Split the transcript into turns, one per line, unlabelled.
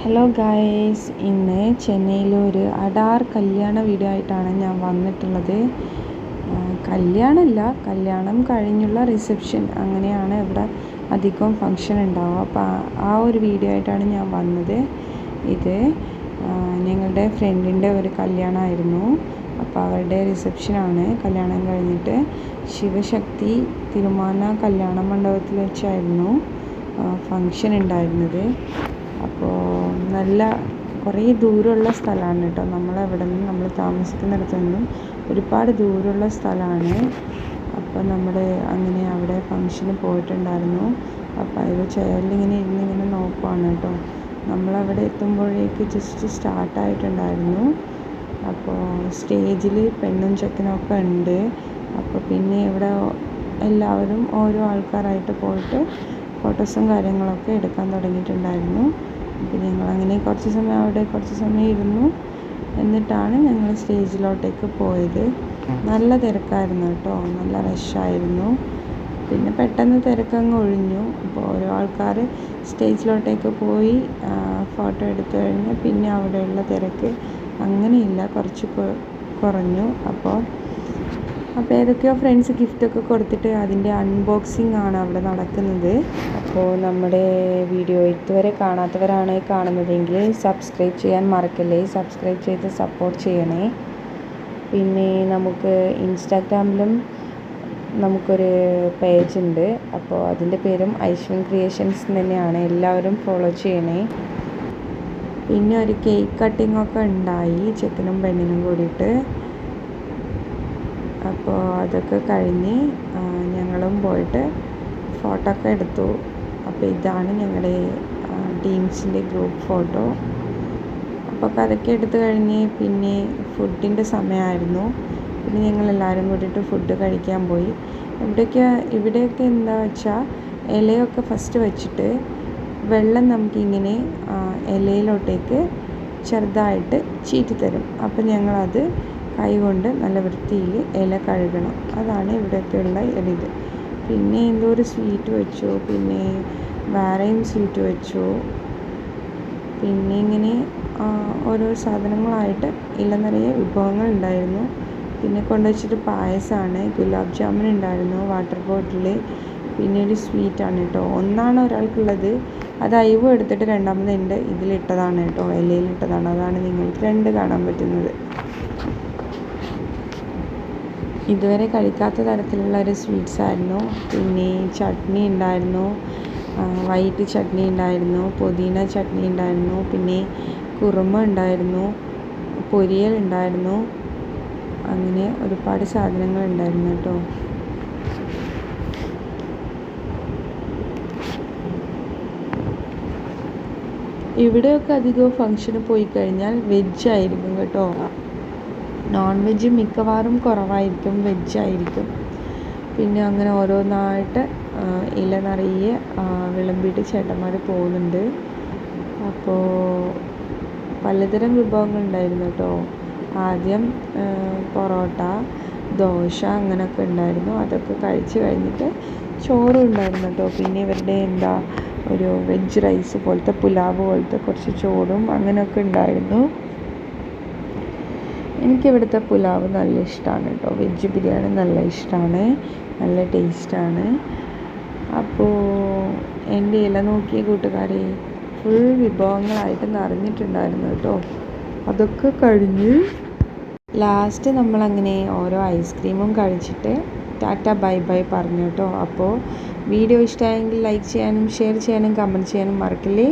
Hello guys ഇന്ന് ചെന്നൈയിലൊരു അഡാർ കല്യാണ video ആയിട്ടാണ് ഞാൻ വന്നിട്ടുള്ളത്. കല്യാണമല്ല കല്യാണം കഴിഞ്ഞുള്ള റിസപ്ഷൻ അങ്ങനെയാണ് ഇവിടെ അധികം ഫങ്ഷൻ ഉണ്ടാവുക. അപ്പോൾ ആ ഒരു വീഡിയോ ആയിട്ടാണ് ഞാൻ വന്നത്. ഇത് ഞങ്ങളുടെ ഫ്രണ്ടിന്റെ ഒരു കല്യാണമായിരുന്നു. അപ്പോൾ അവരുടെ റിസപ്ഷനാണ് കല്യാണം കഴിഞ്ഞിട്ട് ശിവശക്തി തിരുമാന കല്യാണ മണ്ഡപത്തിൽ വെച്ചായിരുന്നു ഫങ്ഷൻ ഉണ്ടായിരുന്നത്. അപ്പോൾ നല്ല കുറേ ദൂരമുള്ള സ്ഥലമാണ് കേട്ടോ. നമ്മളവിടെ നിന്ന് നമ്മൾ താമസിക്കുന്നിടത്ത് നിന്നും ഒരുപാട് ദൂരമുള്ള സ്ഥലമാണ്. അപ്പോൾ നമ്മൾ അങ്ങനെ അവിടെ ഫങ്ഷന് പോയിട്ടുണ്ടായിരുന്നു. അപ്പോൾ അതിൽ ചെയറിലിങ്ങനെ ഇരുന്ന് ഇങ്ങനെ നോക്കുവാണ് കേട്ടോ. നമ്മളവിടെ എത്തുമ്പോഴേക്ക് ജസ്റ്റ് സ്റ്റാർട്ടായിട്ടുണ്ടായിരുന്നു അപ്പോൾ സ്റ്റേജിൽ പെണ്ണും ചെക്കനൊക്കെ ഉണ്ട്. അപ്പോൾ പിന്നെ ഇവിടെ എല്ലാവരും ഓരോ ആൾക്കാരായിട്ട് പോയിട്ട് ഫോട്ടോസും കാര്യങ്ങളൊക്കെ എടുക്കാൻ തുടങ്ങിയിട്ടുണ്ടായിരുന്നു. അപ്പോൾ ഞങ്ങളങ്ങനെ കുറച്ച് സമയം അവിടെ കുറച്ച് സമയം ഇരുന്നു. എന്നിട്ടാണ് ഞങ്ങൾ സ്റ്റേജിലോട്ടേക്ക് പോയത്. നല്ല തിരക്കായിരുന്നു കേട്ടോ. നല്ല റഷായിരുന്നു പിന്നെ പെട്ടെന്ന് തിരക്കങ്ങ് ഒഴിഞ്ഞു. അപ്പോൾ ഓരോ ആൾക്കാർ സ്റ്റേജിലോട്ടേക്ക് പോയി ഫോട്ടോ എടുത്തു കഴിഞ്ഞ് പിന്നെ അവിടെയുള്ള തിരക്ക് അങ്ങനെയില്ല. കുറച്ച് കുറഞ്ഞു. അപ്പോൾ അപ്പോൾ ഏതൊക്കെയോ ഫ്രണ്ട്സ് ഗിഫ്റ്റൊക്കെ കൊടുത്തിട്ട് അതിന്റെ അൺബോക്സിങ് ആണ് അവിടെ നടക്കുന്നത്. അപ്പോൾ നമ്മുടെ വീഡിയോ ഇതുവരെ കാണാത്തവരാണ് കാണുന്നതെങ്കിൽ സബ്സ്ക്രൈബ് ചെയ്യാൻ മറക്കല്ലേ? സബ്സ്ക്രൈബ് ചെയ്ത് സപ്പോർട്ട് ചെയ്യണേ. പിന്നെ നമുക്ക് ഇൻസ്റ്റാഗ്രാമിലും നമുക്കൊരു പേജ് ഉണ്ട്. അപ്പോൾ അതിന്റെ പേരും ഐശ്വൻ ക്രിയേഷൻസ് തന്നെയാണ്. എല്ലാവരും ഫോളോ ചെയ്യണേ. പിന്നെ ഒരു കേക്ക് കട്ടിംഗ് ഒക്കെ ഉണ്ടായി ചെക്കനും പെണ്ണിനും കൂടിയിട്ട്. അപ്പോൾ അതൊക്കെ കഴിഞ്ഞ് ഞങ്ങളും പോയിട്ട് ഫോട്ടോ ഒക്കെ എടുത്തു. അപ്പോൾ ഇതാണ് ഞങ്ങളുടെ ടീംസിന്റെ ഗ്രൂപ്പ് ഫോട്ടോ. അപ്പോൾ അതൊക്കെ എടുത്ത് കഴിഞ്ഞ് പിന്നെ ഫുഡിന്റെ സമയമായിരുന്നു പിന്നെ ഞങ്ങൾ എല്ലാവരും കൂടിയിട്ട് ഫുഡ് കഴിക്കാൻ പോയി. ഇവിടെയൊക്കെ ഇവിടെയൊക്കെ എന്താ വെച്ചാൽ ഇലയൊക്കെ ഫസ്റ്റ് വെച്ചിട്ട് വെള്ളം നമുക്കിങ്ങനെ ഇലയിലോട്ടേക്ക് ചെറുതായിട്ട് ചീറ്റി തരും അപ്പോൾ ഞങ്ങളത് കൈകൊണ്ട് നല്ല വൃത്തിയിൽ ഇല കഴുകണം. അതാണ് ഇവിടെയൊക്കെയുള്ള ഇത് പിന്നെ എന്തോ ഒരു സ്വീറ്റ് വെച്ചു പിന്നെ വേറെയും സ്വീറ്റ് വെച്ചു പിന്നെ ഇങ്ങനെ ഓരോ സാധനങ്ങളായിട്ട് ഇല നിറയെ വിഭവങ്ങൾ ഉണ്ടായിരുന്നു. പിന്നെ കൊണ്ടുവച്ചിട്ട് പായസമാണ് ഗുലാബ് ജാമുൻ ഉണ്ടായിരുന്നു വാട്ടർ ബോട്ടിൽ പിന്നെ ഒരു സ്വീറ്റാണ് കേട്ടോ. ഒന്നാണ് ഒരാൾക്കുള്ളത്. അത് അയവ് എടുത്തിട്ട് രണ്ടാമത് എന്റെ ഇതിലിട്ടതാണ് കേട്ടോ ഇലയിലിട്ടതാണ് അതാണ് നിങ്ങൾക്ക് രണ്ട് കാണാൻ പറ്റുന്നത്. ഇതുവരെ കഴിക്കാത്ത തരത്തിലുള്ള ഒരു സ്വീറ്റ്സ് ആയിരുന്നു. പിന്നെ ചട്നി ഉണ്ടായിരുന്നു. വൈറ്റ് ചട്നി ഉണ്ടായിരുന്നു പുതിന ചട്നി ഉണ്ടായിരുന്നു പിന്നെ കുറുമ ഉണ്ടായിരുന്നു പൊരിയൽ ഉണ്ടായിരുന്നു. അങ്ങനെ ഒരുപാട് സാധനങ്ങൾ ഉണ്ടായിരുന്നു കേട്ടോ. ഇവിടെയൊക്കെ അധികവും ഫങ്ഷന് പോയി കഴിഞ്ഞാൽ വെജ് ആയിരിക്കും കേട്ടോ. നോൺ വെജ് മിക്കവാറും കുറവായിരിക്കും വെജ് ആയിരിക്കും. പിന്നെ അങ്ങനെ ഓരോന്നായിട്ട് ഇല നിറയെ വിളമ്പിയിട്ട് ചേട്ടന്മാർ പോകുന്നുണ്ട്. അപ്പോൾ പലതരം വിഭവങ്ങൾ ഉണ്ടായിരുന്നു കേട്ടോ. ആദ്യം പൊറോട്ട ദോശ അങ്ങനെയൊക്കെ ഉണ്ടായിരുന്നു. അതൊക്കെ കഴിച്ച് കഴിഞ്ഞിട്ട് ചോറും ഉണ്ടായിരുന്നു കേട്ടോ. പിന്നെ ഇവരുടെ എന്താ ഒരു വെജ് റൈസ് പോലത്തെ പുലാവ് പോലത്തെ കുറച്ച് ചോറും അങ്ങനെയൊക്കെ ഉണ്ടായിരുന്നു. എനിക്കിവിടുത്തെ പുലാവ് നല്ല ഇഷ്ടമാണ് കേട്ടോ വെജ് ബിരിയാണി നല്ല ഇഷ്ടമാണ് നല്ല ടേസ്റ്റാണ്. അപ്പോൾ എന്റെ ഇല നോക്കിയ കൂട്ടുകാരെ ഫുൾ വിഭവങ്ങളായിട്ട് നിറഞ്ഞിട്ടുണ്ടായിരുന്നു കേട്ടോ അതൊക്കെ കഴിഞ്ഞ് ലാസ്റ്റ് നമ്മളങ്ങനെ ഓരോ ഐസ്ക്രീമും കഴിച്ചിട്ട് ടാറ്റ ബൈ ബൈ പറഞ്ഞു കേട്ടോ അപ്പോൾ വീഡിയോ ഇഷ്ടമായെങ്കിൽ ലൈക്ക് ചെയ്യാനും ഷെയർ ചെയ്യാനും കമന്റ് ചെയ്യാനും മറക്കില്ലേ?